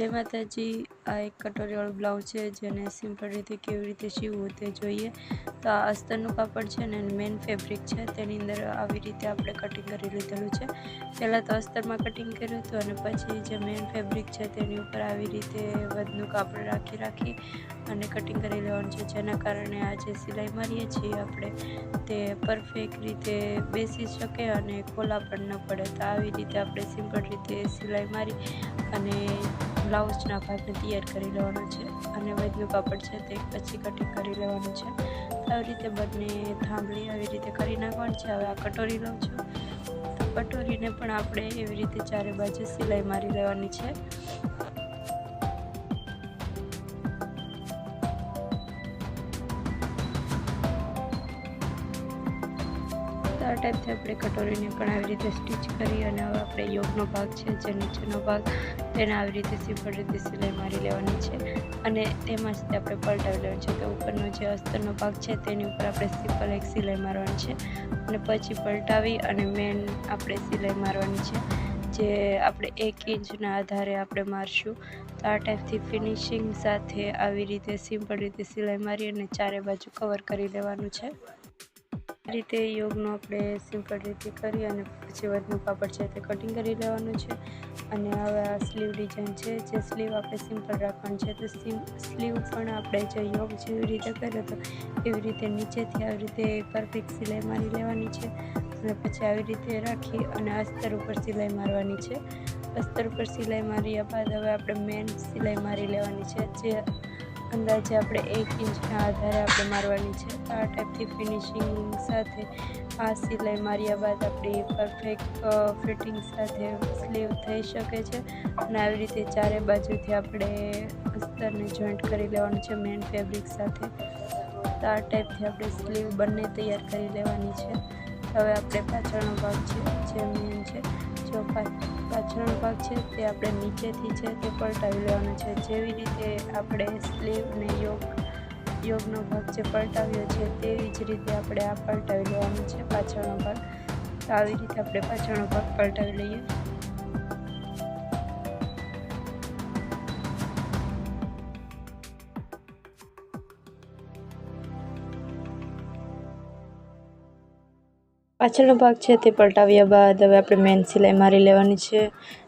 જય માતાજી, આ એક કટોરીવાળું બ્લાઉઝ છે જેને સિમ્પલ રીતે કેવી રીતે સીવવું તે જોઈએ. તો આ અસ્તરનું કાપડ છે ને મેન ફેબ્રિક છે. તેની અંદર આવી રીતે આપણે કટિંગ કરી લીધેલું છે. પહેલાં તો અસ્તરમાં કટિંગ કર્યું હતું અને પછી જે મેઇન ફેબ્રિક છે તેની ઉપર આવી રીતે વધનું કાપડ રાખી રાખી અને કટિંગ કરી લેવાનું છે. જેના કારણે આ જે સિલાઈ મારીએ છીએ આપણે તે પરફેક્ટ રીતે બેસી શકે અને ખોલા પણ ન પડે. તો આવી રીતે આપણે સિમ્પલ રીતે સિલાઈ મારી અને બ્લાઉઝના ભાગને તૈયાર કરી લેવાનો છે અને વધનું કાપડ છે તે પછી કટિંગ કરી લેવાનું છે. આવી રીતે બંને થાંભલી આવી રીતે કરી નાખવાની છે. હવે આ કટોરી લઉં છું. તો કટોરીને પણ આપણે એવી રીતે ચારે બાજુ સિલાઈ મારી લેવાની છે. તો આ ટાઈપથી આપણે કટોરીને પણ આવી રીતે સ્ટીચ કરી અને હવે આપણે યોગનો ભાગ છે, જે નીચેનો ભાગ, તેને આવી રીતે સિમ્પલ રીતે સિલાઈ મારી લેવાની છે. અને તેમાં જ આપણે પલટાવી લેવાનું છે. તો ઉપરનો જે અસ્તરનો ભાગ છે, તેની ઉપર આપણે સિમ્પલ એક સિલાઈ મારવાની છે. અને પછી પલટાવી અને મેન આપણે સિલાઈ મારવાની છે, જે આપણે એક ઇંચના આધારે આપણે મારશું. તો આ ટાઈપથી ફિનિશિંગ સાથે આવી રીતે સિમ્પલ રીતે સિલાઈ મારી અને ચારે બાજુ કવર કરી લેવાનું છે. રીતે યોગનો આપણે સિમ્પલ રીતે કરી અને પછી વધનું કાપડ છે તે કટિંગ કરી લેવાનું છે. અને હવે આ સ્લીવ ડિઝાઇન છે, જે સ્લીવ આપણે સિમ્પલ રાખવાનું છે, તો સ્લીવ પણ આપણે જે યોગ જેવી રીતે કર્યો તો એવી રીતે નીચેથી આવી રીતે પરફેક્ટ સિલાઈ મારી લેવાની છે. અને પછી આવી રીતે રાખી અને અસ્તર ઉપર સિલાઈ મારવાની છે. અસ્તર ઉપર સિલાઈ માર્યા બાદ હવે આપણે મેન સિલાઈ મારી લેવાની છે, જે અંદાજે આપણે એક ઇંચના આધારે આપણે મારવાની છે. આ ટાઈપથી ફિનિશિંગ સાથે આ સિલાઈ માર્યા બાદ આપણી પરફેક્ટ ફિટિંગ સાથે સ્લીવ થઈ શકે છે. અને આવી રીતે ચારે બાજુથી આપણે અસ્તરને જોઈન્ટ કરી લેવાનું છે મેન ફેબ્રિક સાથે. તો આ ટાઈપથી આપણે સ્લીવ બંને તૈયાર કરી લેવાની છે. હવે આપણે પાછળનો ભાગ છે, જે મેઇન છે. જો પાછળનો ભાગ છે તે આપણે નીચેથી છે તે પલટાવી લેવાનો છે. જેવી રીતે આપણે સ્લીવને યોગ, યોગનો ભાગ જે પલટાવ્યો છે તેવી જ રીતે આપણે આ પલટાવી લેવાનો છે પાછળનો ભાગ. તો આવી રીતે આપણે પાછળનો ભાગ પલટાવી લઈએ. પાછળનો ભાગ છે તે પલટાવ્યા બાદ હવે આપણે મેન સિલાઈ મારી લેવાની છે.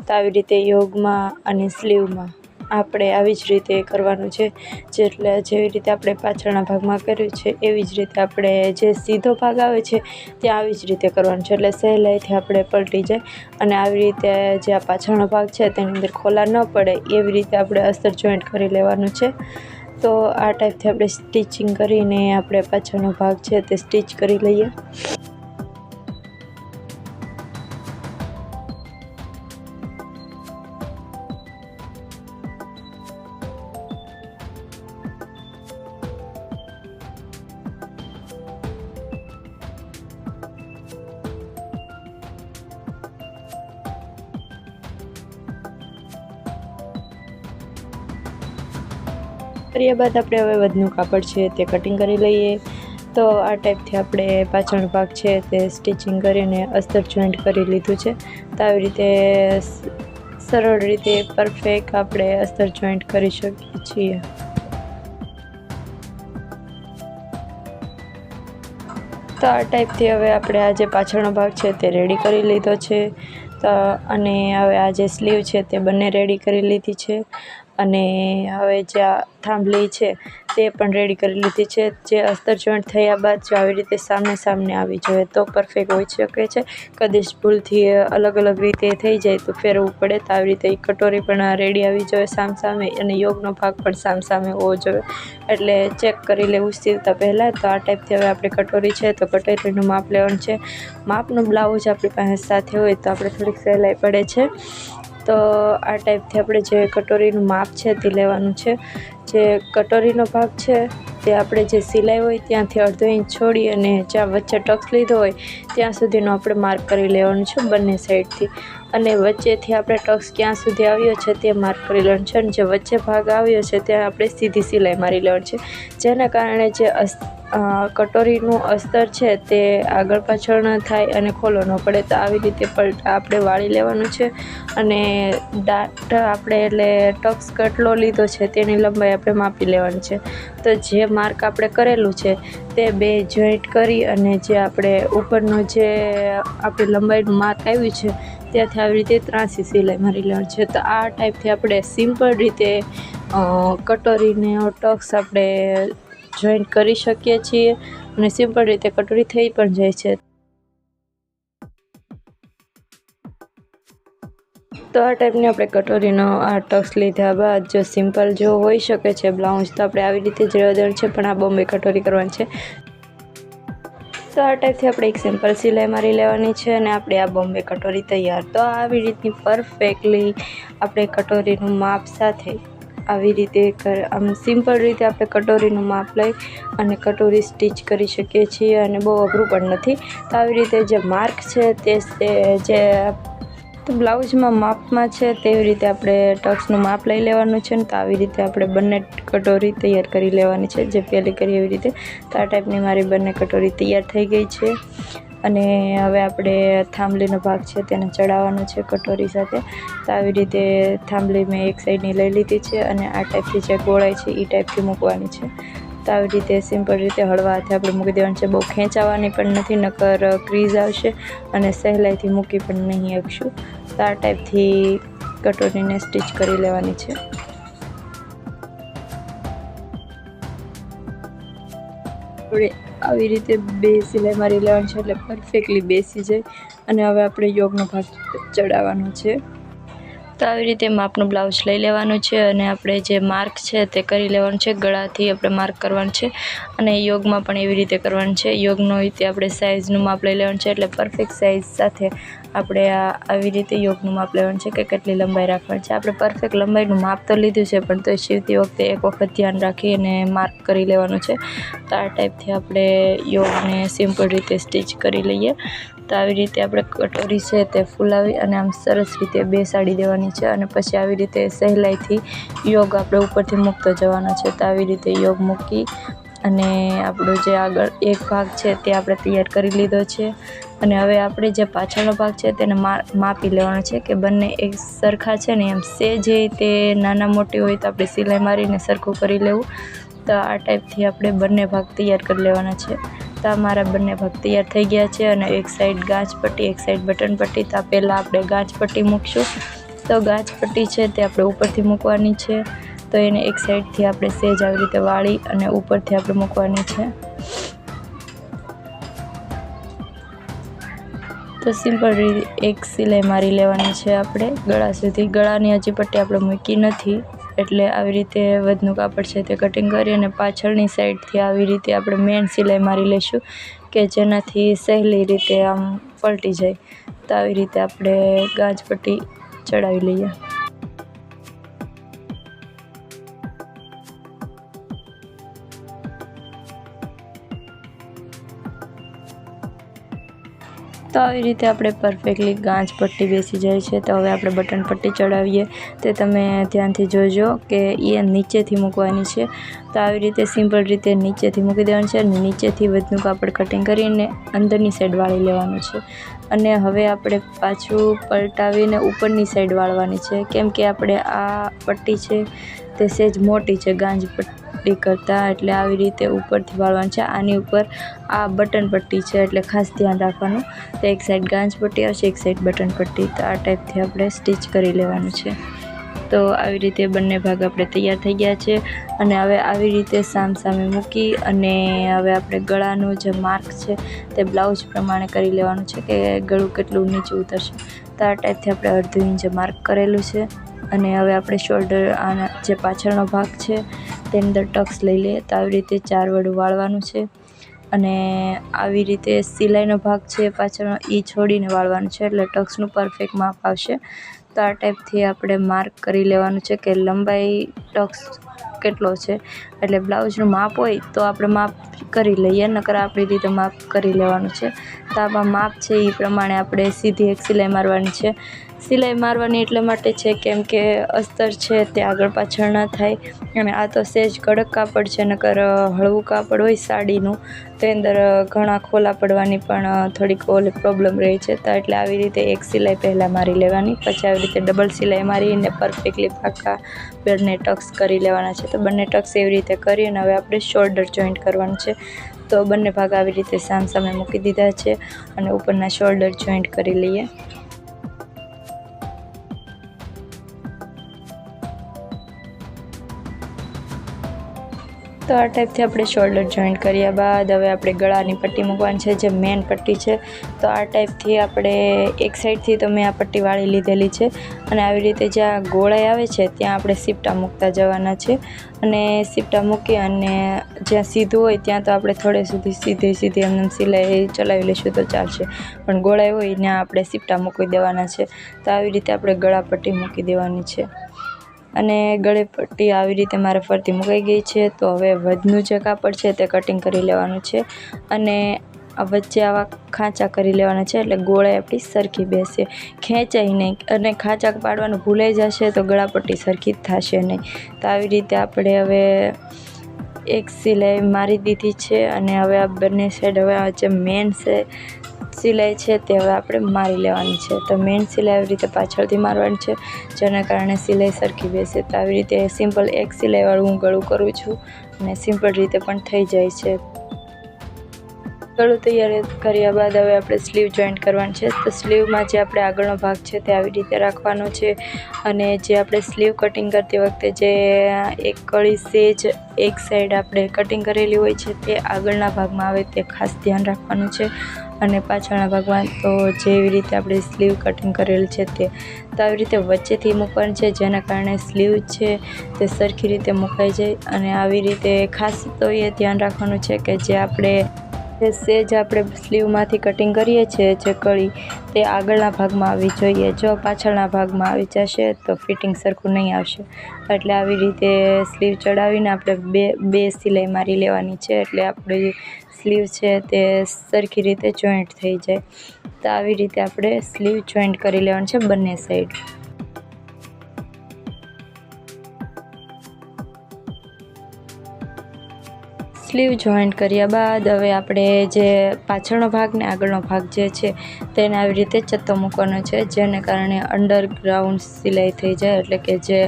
તો આવી રીતે યોગમાં અને સ્લીવમાં આપણે આવી જ રીતે કરવાનું છે. જેટલે જેવી રીતે આપણે પાછળના ભાગમાં કર્યું છે, એવી જ રીતે આપણે જે સીધો ભાગ આવે છે ત્યાં આવી જ રીતે કરવાનું છે. એટલે સહેલાઈથી આપણે પલટી જાય અને આવી રીતે જે આ પાછળનો ભાગ છે, તેની અંદર ખોલા ન પડે, એવી રીતે આપણે અસ્તર જોઈન્ટ કરી લેવાનું છે. તો આ ટાઈપથી આપણે સ્ટિચિંગ કરીને આપણે પાછળનો ભાગ છે, તે સ્ટિચ કરી લઈએ. કર્યા બાદ આપણે હવે વધનું કાપડ છે તે કટિંગ કરી લઈએ. તો આ ટાઈપથી આપણે પાછળનો ભાગ છે તે સ્ટિચિંગ કરીને અસ્તર જોઈન્ટ કરી લીધું છે. તો આવી રીતે સરળ રીતે પરફેક્ટ આપણે અસ્તર જોઈન્ટ કરી શકીએ છીએ. તો આ ટાઈપથી હવે આપણે આ જે પાછળનો ભાગ છે તે રેડી કરી લીધો છે. તો અને હવે આ જે સ્લીવ છે તે બંને રેડી કરી લીધી છે. અને હવે જે આ થાંભલી છે તે પણ રેડી કરી લીધી છે. જે અસ્તર જોઈન્ટ થયા બાદ જો આવી રીતે સામને સામને આવી જોઈએ તો પરફેક્ટ હોઈ શકે છે. કદાચ ભૂલથી અલગ અલગ રીતે થઈ જાય તો ફેરવવું પડે તો આવી રીતે કટોરી પણ રેડી આવી જોઈએ સામ સામે અને યોગનો ભાગ પણ સામ સામે હોવો જોઈએ એટલે ચેક કરી લેવું સીવતા પહેલાં તો આ ટાઈપથી હવે આપણે કટોરી છે તો કટોરીનું માપ લેવાનું છે. માપનું બ્લાઉઝ આપણી પાસે સાથે હોય તો આપણે થોડીક સહેલાઈ પડે છે. તો આ ટાઈપથી આપણે જે કટોરીનું માપ છે તે લેવાનું છે. જે કટોરીનો ભાગ છે તે આપણે જે સિલાઈ હોય ત્યાંથી અડધો ઇંચ છોડી અને જ્યાં વચ્ચે ટક્સ લીધો હોય ત્યાં સુધીનો આપણે માર્ક કરી લેવાનું છે બંને સાઈડથી. અને વચ્ચેથી આપણે ટક્સ ક્યાં સુધી આવ્યો છે તે માર્ક કરી લેવાનું છે અને જે વચ્ચે ભાગ આવ્યો છે ત્યાં આપણે સીધી સિલાઈ મારી લેવાની છે. જેના કારણે જે કટોરીનું અસ્તર છે તે આગળ પાછળ ન થાય અને ખોલો, ન પડે તો આવી રીતે પલટા, આપણે વાળી લેવાનું છે. અને દાંત આપણે એટલે ટક્સ કેટલો લીધો છે તેની લંબાઈ આપણે માપી લેવાની છે. તો જે માર્ક આપણે કરેલું છે તે બે જોઈન્ટ કરી અને જે આપણે ઉપરનું જે આપણી લંબાઈનું માર્ક આવ્યું છે ત્યાંથી આવી રીતે ત્રાસી સિલાઈ મારી લેવાની છે. તો આ ટાઈપથી આપણે સિમ્પલ રીતે કટોરીને ટક્સ આપણે જોઈન્ટ કરી શકીએ છીએ અને સિમ્પલ રીતે કટોરી થઈ પણ જાય છે. તો આ ટાઈપની આપણે કટોરીનો આ ટક્સ લીધા બાદ જો સિમ્પલ જો હોઈ શકે છે બ્લાઉઝ તો આપણે આવી રીતે જ રહેવા છે, પણ આ બોમ્બે કટોરી કરવાની છે. તો આ ટાઈપથી આપણે એક સિમ્પલ સિલાઈ મારી લેવાની છે અને આપણે આ બોમ્બે કટોરી તૈયાર. તો આવી રીતની પરફેક્ટલી આપણે કટોરીનું માપ સાથે આવી રીતે આમ સિમ્પલ રીતે આપણે કટોરીનું માપ લઈ અને કટોરી સ્ટીચ કરી શકીએ છીએ અને બહુ અઘરું પણ નથી. તો આવી રીતે જે માર્ક છે તે જે તો બ્લાઉઝમાં માપમાં છે તેવી રીતે આપણે ટક્સનું માપ લઈ લેવાનું છે ને તો આવી રીતે આપણે બંને કટોરી તૈયાર કરી લેવાની છે. જે પહેલી કરી એવી રીતે. તો આ ટાઈપની મારી બંને કટોરી તૈયાર થઈ ગઈ છે. અને હવે આપણે થાંભલીનો ભાગ છે તેને ચડાવવાનો છે કટોરી સાથે. તો આવી રીતે થાંભલી મેં એક સાઈડની લઈ લીધી છે અને આ ટાઈપથી જે ગોળાઈ છે એ ટાઈપથી મૂકવાની છે. તો આવી રીતે સિમ્પલ રીતે હળવા હાથે આપણે મૂકી દેવાનું છે. બહુ ખેંચાવાની પણ નથી, નકર ક્રીઝ આવશે અને સહેલાઈથી મૂકી પણ નહીં શકશું તો આ ટાઈપથી કટોરીને સ્ટીચ કરી લેવાની છે. આપણે આવી રીતે બે સિલાઈ મારી લેવાની છે એટલે પરફેક્ટલી બેસી જાય. અને હવે આપણે યોગનો ભાગ ચડાવવાનો છે. તો આવી રીતે માપનું બ્લાઉઝ લઈ લેવાનું છે અને આપણે જે માર્ક છે તે કરી લેવાનું છે. ગળાથી આપણે માર્ક કરવાનું છે અને યોગમાં પણ એવી રીતે કરવાનું છે. યોગનો રીતે આપણે સાઇઝનું માપ લઈ લેવાનું છે એટલે પરફેક્ટ સાઇઝ સાથે આપણે આ આવી રીતે યોગનું માપ લેવાનું છે કે કેટલી લંબાઈ રાખવાની છે. આપણે પરફેક્ટ લંબાઈનું માપ તો લીધું છે, પણ તો શીવતી વખતે એક વખત ધ્યાન રાખી અને માર્ક કરી લેવાનું છે. તો આ ટાઈપથી આપણે યોગને સિમ્પલ રીતે સ્ટીચ કરી લઈએ. તો આવી રીતે આપણે કટોરી છે તે ફૂલાવી અને આમ સરસ રીતે બેસાડી દેવાની છે અને પછી આવી રીતે સહેલાઈથી યોગ આપણે ઉપરથી મૂકતો જવાનો છે. તો આવી રીતે યોગ મૂકી અને આપણો જે આગળ એક ભાગ છે તે આપણે તૈયાર કરી લીધો છે. અને હવે આપણે જે પાછળનો ભાગ છે તેને માપી લેવાનો છે કે બંને એક સરખા છે ને એમ સેજ તે નાના મોટી હોય તો આપણે સિલાઈ મારીને સરખું કરી લેવું. તો આ ટાઈપથી આપણે બંને ભાગ તૈયાર કરી લેવાના છે. તો મારા બંને ભાગ તૈયાર થઈ ગયા છે અને એક સાઈડ ગાંચ એક સાઈડ બટન પટ્ટી. તો પહેલાં આપણે ગાંચ મૂકશું. તો ગાંચ છે તે આપણે ઉપરથી મૂકવાની છે. તો એને એક સાઈડથી આપણે સેજ આવી રીતે વાળી અને ઉપરથી આપણે મૂકવાની છે. તો સિમ્પલ એક સિલાઈ મારી લેવાની છે આપણે. ગળા સુધી. ગળાની હજી પટ્ટી આપણે મૂકી નથી. એટલે આવી રીતે વધનું કાપડ છે તે કટિંગ કરી અને પાછળની સાઈડથી આવી રીતે આપણે મેન સિલાઈ મારી લઈશું કે જેનાથી સહેલી રીતે આમ પલટી જાય. તો આવી રીતે આપણે ગાંજ પટ્ટી ચડાવી લઈએ. તો આવી રીતે આપણે પરફેક્ટલી ગાંજ પટ્ટી બેસી જાય છે. તો હવે આપણે બટન પટ્ટી ચડાવીએ. તે તમે ધ્યાનથી જોજો કે એ નીચેથી મૂકવાની છે. તો આવી રીતે સિમ્પલ રીતે નીચેથી મૂકી દેવાનું છે અને નીચેથી વધનું કાપડ કટિંગ કરીને અંદરની સાઈડ વાળી લેવાનું છે. અને હવે આપણે પાછું પલટાવીને ઉપરની સાઈડ વાળવાની છે. કેમ કે આપણે આ પટ્ટી છે તે સહેજ મોટી છે ગાંજ પટ્ટી. કરતાં એટલે આવી રીતે ઉપરથી વાળવાનું છે. આની ઉપર આ બટન પટ્ટી છે એટલે ખાસ ધ્યાન રાખવાનું. તો એક સાઈડ ગાંજ પટ્ટી આવશે, એક સાઈડ બટન પટ્ટી. તો આ ટાઈપથી આપણે સ્ટીચ કરી લેવાનું છે. તો આવી રીતે બંને ભાગ આપણે તૈયાર થઈ ગયા છે. અને હવે આવી રીતે સામ સામે મૂકી અને હવે આપણે ગળાનું જે માર્ક છે તે બ્લાઉઝ પ્રમાણે કરી લેવાનું છે કે ગળું કેટલું નીચે ઉતરશે. તો આ ટાઈપથી આપણે અડધું ઇંચ માર્ક કરેલું છે. અને હવે આપણે શોલ્ડર આના જે પાછળનો ભાગ છે તેની અંદર ટક્સ લઈ લઈએ તો આવી રીતે ચાર વડું વાળવાનું છે. અને આવી રીતે સિલાઈનો ભાગ છે પાછળનો એ છોડીને વાળવાનું છે એટલે ટક્સનું પરફેક્ટ માપ આવશે. તો આ ટાઈપથી આપણે માર્ક કરી લેવાનું છે કે લંબાઈ ટક્સ કેટલો છે. એટલે બ્લાઉઝનું માપ હોય તો આપણે માપ કરી લઈએ, નકર આપણી રીતે માપ કરી લેવાનું છે. તો માપ છે એ પ્રમાણે આપણે સીધી એક સિલાઈ મારવાની છે. સિલાઈ મારવાની એટલા માટે છે કેમ કે અસ્તર છે તે આગળ પાછળ ન થાય અને આ તો સહેજ કડક કાપડ છે, નકર હળવું કાપડ હોય સાડીનું, તો અંદર ઘણા ખોલા પડવાની પણ થોડીક ઓલી પ્રોબ્લેમ રહે છે. તો એટલે આવી રીતે એક સિલાઈ પહેલાં મારી લેવાની, પછી આવી રીતે ડબલ સિલાઈ મારીને પરફેક્ટલી પાકા બંને ટક્સ કરી લેવાના છે. તો બંને ટક્સ એવી રીતે કરી અને હવે આપણે શોલ્ડર જોઈન્ટ કરવાનું છે. તો બંને ભાગ આવી રીતે સામ સામે મૂકી દીધા છે. અને ઉપરના શોલ્ડર જોઈન્ટ કરી લઈએ. તો આ ટાઈપથી આપણે શોલ્ડર જોઈન્ટ કર્યા બાદ હવે આપણે ગળાની પટ્ટી મૂકવાની છે, જે મેન પટ્ટી છે. તો આ ટાઈપથી આપણે એક સાઈડથી તો મેં આ પટ્ટી વાળી લીધેલી છે. અને આવી રીતે જ્યાં ગોળાઈ આવે છે, ત્યાં આપણે સીપટા મૂકતા જવાના છે. અને સીપટા મૂકી અને જ્યાં સીધું હોય, ત્યાં તો આપણે થોડે સુધી સીધી સીધી એમને સિલાઈ ચલાવી લઈશું તો ચાલશે. પણ ગોળાઈ હોય, ત્યાં આપણે સીપટા મૂકી દેવાના છે. તો આવી રીતે આપણે ગળા પટ્ટી મૂકી દેવાની છે. અને ગળે પટ્ટી આવી રીતે મારે ફરતી મુકાઈ ગઈ છે, તો હવે વધનું જે કાપડ છે તે કટિંગ કરી લેવાનું છે અને વચ્ચે આવા ખાંચા કરી લેવાના છે, એટલે ગોળાઈ આપણી સરખી બેસે. ખેંચાય નહીં અને ખાંચા પાડવાનું ભૂલાઈ જશે તો ગળાપટ્ટી સરખી જ થશે નહીં. તો આવી રીતે આપણે હવે એક સિલાઈ મારી દીધી છે અને હવે આ બંને સાઈડ હવે આ જે મેન છે સિલાઈ છે તે હવે આપણે મારી લેવાની છે. તો મેઇન સિલાઈ આવી રીતે પાછળથી મારવાની છે, જેના કારણે સિલાઈ સરખી બેસે. તો આવી રીતે સિમ્પલ એક સિલાઈવાળું હું ગળું કરું છું અને સિમ્પલ રીતે પણ થઈ જાય છે. ગળું તૈયાર કર્યા બાદ હવે આપણે સ્લીવ જોઈન્ટ કરવાનું છે. તો સ્લીવમાં જે આપણે આગળનો ભાગ છે તે આવી રીતે રાખવાનો છે. અને જે આપણે સ્લીવ કટિંગ કરતી વખતે જે એક કળી સેજ એક સાઈડ આપણે કટિંગ કરેલી હોય છે તે આગળના ભાગમાં આવે તે ખાસ ધ્યાન રાખવાનું છે. અને પાછળના ભાગમાં તો જેવી રીતે આપણે સ્લીવ કટિંગ કરેલ છે તે તો આવી રીતે વચ્ચેથી મૂકવાનું છે. જેના કારણે સ્લીવ છે તે સરખી રીતે મુકાઈ જાય. અને આવી રીતે ખાસ તો એ ધ્યાન રાખવાનું છે કે જે આપણે જે સેજ આપણે સ્લીવમાંથી કટિંગ કરીએ છીએ, જે કળી તે આગળના ભાગમાં આવવી જોઈએ. જો પાછળના ભાગમાં આવી જશે તો ફિટિંગ સરખું નહીં આવશે. એટલે આવી રીતે સ્લીવ ચડાવીને આપણે બે બે સિલાઈ મારી લેવાની છે. એટલે આપણી સ્લીવ છે તે સરખી રીતે જોઈન્ટ થઈ જાય. તો આવી રીતે આપણે સ્લીવ જોઈન્ટ કરી લેવાનું છે બંને સાઈડ. સ્લીવ જોઈન્ટ કર્યા બાદ હવે આપણે જે પાછળનો ભાગ ને આગળનો ભાગ જે છે, તેને આવી રીતે ચત્તો મૂકવાનો છે, જેને કારણે અંડરગ્રાઉન્ડ સિલાઈ થઈ જાય. એટલે કે જે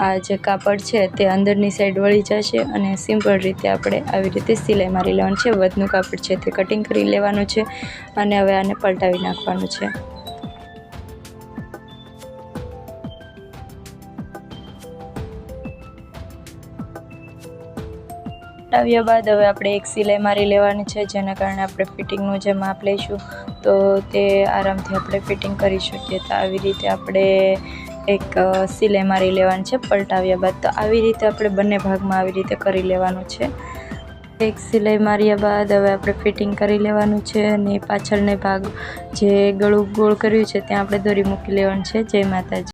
આ જે કાપડ છે, તે અંદરની સાઈડ વળી જશે અને સિમ્પલ રીતે આપણે આવી રીતે સિલાઈ મારી લેવાનું છે. વધનું કાપડ છે તે કટિંગ કરી લેવાનું છે અને હવે આને પલટાવી નાખવાનું છે. આવ્યા બાદ હવે આપણે એક સિલાઈ મારી લેવાની છે, જેના કારણે આપણે ફિટિંગનું જે માપ લઈશું, તો તે આરામથી આપણે ફિટિંગ કરી શકીએ. તો આવી રીતે આપણે એક સિલાઈ મારી લેવાની છે, પલટાવ્યા બાદ. તો આવી રીતે આપણે બંને ભાગમાં આવી રીતે કરી લેવાનું છે. એક સિલાઈ માર્યા બાદ હવે આપણે ફિટિંગ કરી લેવાનું છે, અને પાછળને ભાગ જે ગળું ગોળ કર્યું છે, ત્યાં આપણે દોરી મૂકી લેવાનું છે. જય માતાજી.